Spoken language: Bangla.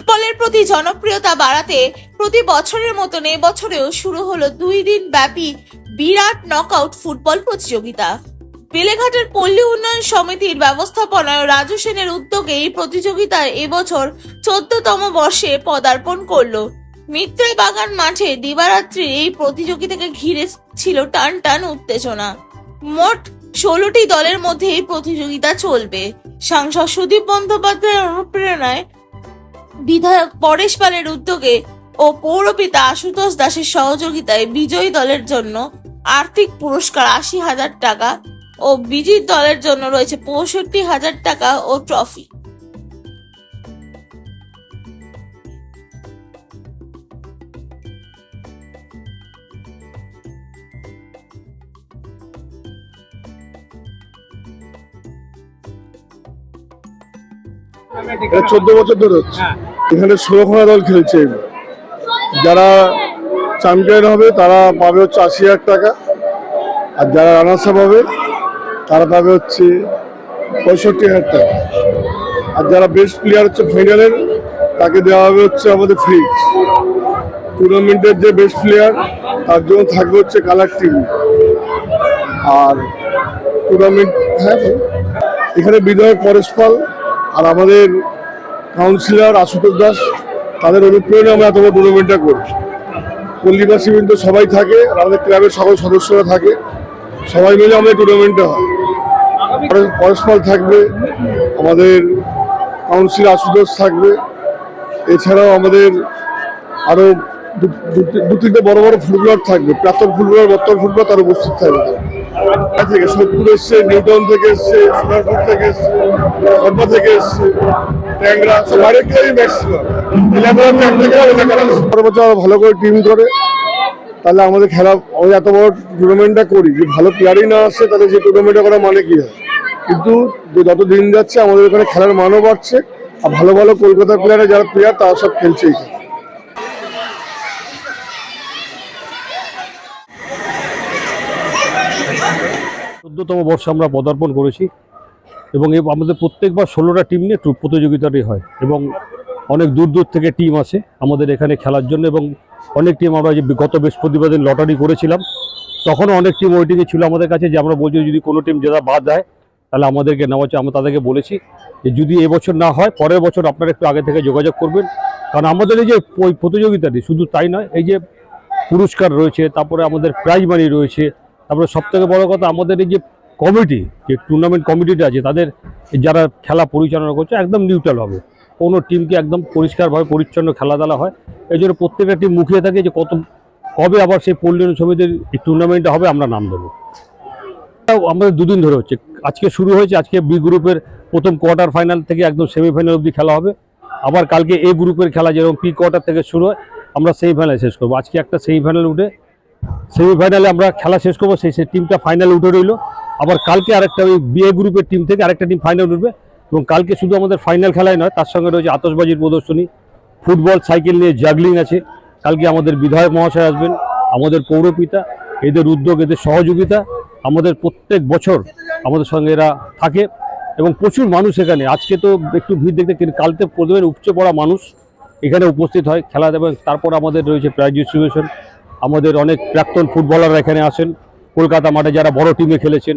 ফুটবলের প্রতি জনপ্রিয়তা বাড়াতে প্রতি বছরের মতন এবছরেও শুরু হলো দুই দিন ব্যাপী বিরাট নকআউট ফুটবল প্রতিযোগিতা। বেলেঘাটের পল্লী উন্নয়ন সমিতির ব্যবস্থাপনায় রাজু সেনের উদ্যোগে এই প্রতিযোগিতায় এবছর চোদ্দতম বর্ষে পদার্পণ করল। মিত্রাই বাগান মাঠে দিবারাত্রি এই প্রতিযোগিতাকে ঘিরে ছিল টান টান উত্তেজনা। মোট ষোলোটি দলের মধ্যে এই প্রতিযোগিতা চলবে। সাংসদ সুদীপ বন্দ্যোপাধ্যায়ের অনুপ্রেরণায় বিধায়ক পরেশ পালের উদ্যোগে ও পৌরপিতা আশুতোষ দাসের সহযোগিতায় বিজয়ী দলের জন্য আর্থিক পুরস্কার আশি হাজার টাকা ও বিজয়ী দলের জন্য রয়েছে পঁয়ষট্টি হাজার টাকা ও ট্রফি। চোদ্দ বছর ধরে হচ্ছে। এখানে ষোলোখানা দল খেলছে। যারা চ্যাম্পিয়ন হবে, তারা পাবে হচ্ছে আশি হাজার টাকা। আর যারা রানার্স পাবে তারা পাবে হচ্ছে পঁয়ষট্টি হাজার টাকা। আর যারা বেস্ট প্লেয়ার হচ্ছে ফাইনালের তাকে দেওয়া হবে হচ্ছে আমাদের ফ্রিজ টুর্নামেন্টের যে বেস্ট প্লেয়ার তার জন্য থাকবে হচ্ছে কালার টিভি আর টুর্নামেন্ট হ্যাঁ এখানে বিধায়ক পরেশ পাল আর আমাদের কাউন্সিলর আশুতোষ দাস, তাদের অনুপ্রেরণে আমরা এত বড় টুর্নামেন্টটা করি কিন্তু সবাই থাকে আর আমাদের ক্লাবের সকল সদস্যরা থাকে, সবাই মিলে আমাদের টুর্নামেন্টটা হয়। পরে- পরেশ থাকবে, আমাদের কাউন্সিল আশুতোষ থাকবে, এছাড়াও আমাদের আরও দু- তিনটে বড় বড় ফুটবলার থাকবে, প্রাক্তন ফুটবলার, বর্তমান ফুটবলার তারা উপস্থিত থাকবে। থেকে সোদপুর এসছে, নিউটন থেকে এসছে, সোনারপুর থেকে এসছে থেকে এসছে। ভালো করে টিম করে তাহলে আমাদের খেলা, আমরা এত বড় টুর্নামেন্টটা করি যে ভালো প্লেয়ারই না আসে, তাহলে যে টুর্নামেন্টটা করা মানে কি হয়? কিন্তু যত দিন যাচ্ছে, আমাদের এখানে খেলার মানও বাড়ছে, আর ভালো ভালো কলকাতার প্লেয়ারে যারা প্লেয়ার তারা সব খেলছে চোদ্দতম বর্ষে আমরা পদার্পণ করেছি। এবং আমাদের প্রত্যেকবার ষোলোটা টিম নিয়ে প্রতিযোগিতাটি হয় এবং অনেক দূর দূর থেকে টিম আসে আমাদের এখানে খেলার জন্য এবং অনেক টিম আমরা যে গত বৃহস্পতিবার দিন লটারি করেছিলাম, তখনও অনেক টিম ওয়েটিংয়ে ছিল আমাদের কাছে যে আমরা বলছি যদি কোনো টিম যেটা বাদ দেয়, তাহলে আমাদেরকে নেওয়া হচ্ছে। আমরা তাদেরকে বলেছি যে যদি এবছর না হয়, পরের বছর আপনারা একটু আগে থেকে যোগাযোগ করবেন। কারণ আমাদের এই যে প- প্রতিযোগিতাটি শুধু তাই নয়, এই যে পুরস্কার রয়েছে, তারপরে আমাদের প্রাইজ মানি রয়েছে, তারপরে সব থেকে বড় কথা আমাদের এই যে কমিটি, যে টুর্নামেন্ট কমিটিটা আছে, তাদের যারা খেলা পরিচালনা করছে, একদম নিউট্রাল হবে। কোনো টিমকে একদম পরিষ্কারভাবে, পরিচ্ছন্ন খেলাধুলা হয়। এই জন্য প্রত্যেকটা টিম মুখিয়ে থাকে যে কত, কবে আবার সেই পল্লীন সমিতির টুর্নামেন্টটা হবে, আমরা নাম দেবো। আমাদের দুদিন ধরে হচ্ছে। আজকে শুরু হয়েছে, আজকে বি গ্রুপের প্রথম কোয়ার্টার ফাইনাল থেকে একদম সেমিফাইনাল অবধি খেলা হবে। আবার কালকে এ গ্রুপের খেলা যেরকম পি কোয়ার্টার থেকে শুরু হয়, আমরা সেমিফাইনাল শেষ করব। আজকে একটা সেমিফাইনাল উঠে সেমিফাইনালে আমরা খেলা শেষ করব, সেই সেই টিমটা ফাইনাল উঠে রইল। আবার কালকে আরেকটা ওই বিএ গ্রুপের টিম থেকে আরেকটা টিম ফাইনাল উঠবে এবং কালকে শুধু আমাদের ফাইনাল খেলাই নয়, তার সঙ্গে রয়েছে আতসবাজির প্রদর্শনী, ফুটবল, সাইকেল নিয়ে জাগলিং আছে। কালকে আমাদের বিধায়ক মহাশয় আসবেন, আমাদের পৌরপিতা, এদের উদ্যোগ, এদের সহযোগিতা, আমাদের প্রত্যেক বছর আমাদের সঙ্গে এরা থাকে এবং প্রচুর মানুষ এখানে। আজকে তো একটু ভিড় দেখতে কিন্তু কালকে প্রথমে উপচে পড়া মানুষ এখানে উপস্থিত হয় খেলা এবং তারপর আমাদের রয়েছে প্রাইজ ডিস্ট্রিবিউশন আমাদের অনেক প্রাক্তন ফুটবলাররা এখানে আসেন। কলকাতা মাঠে যারা বড় টিমে খেলেছেন।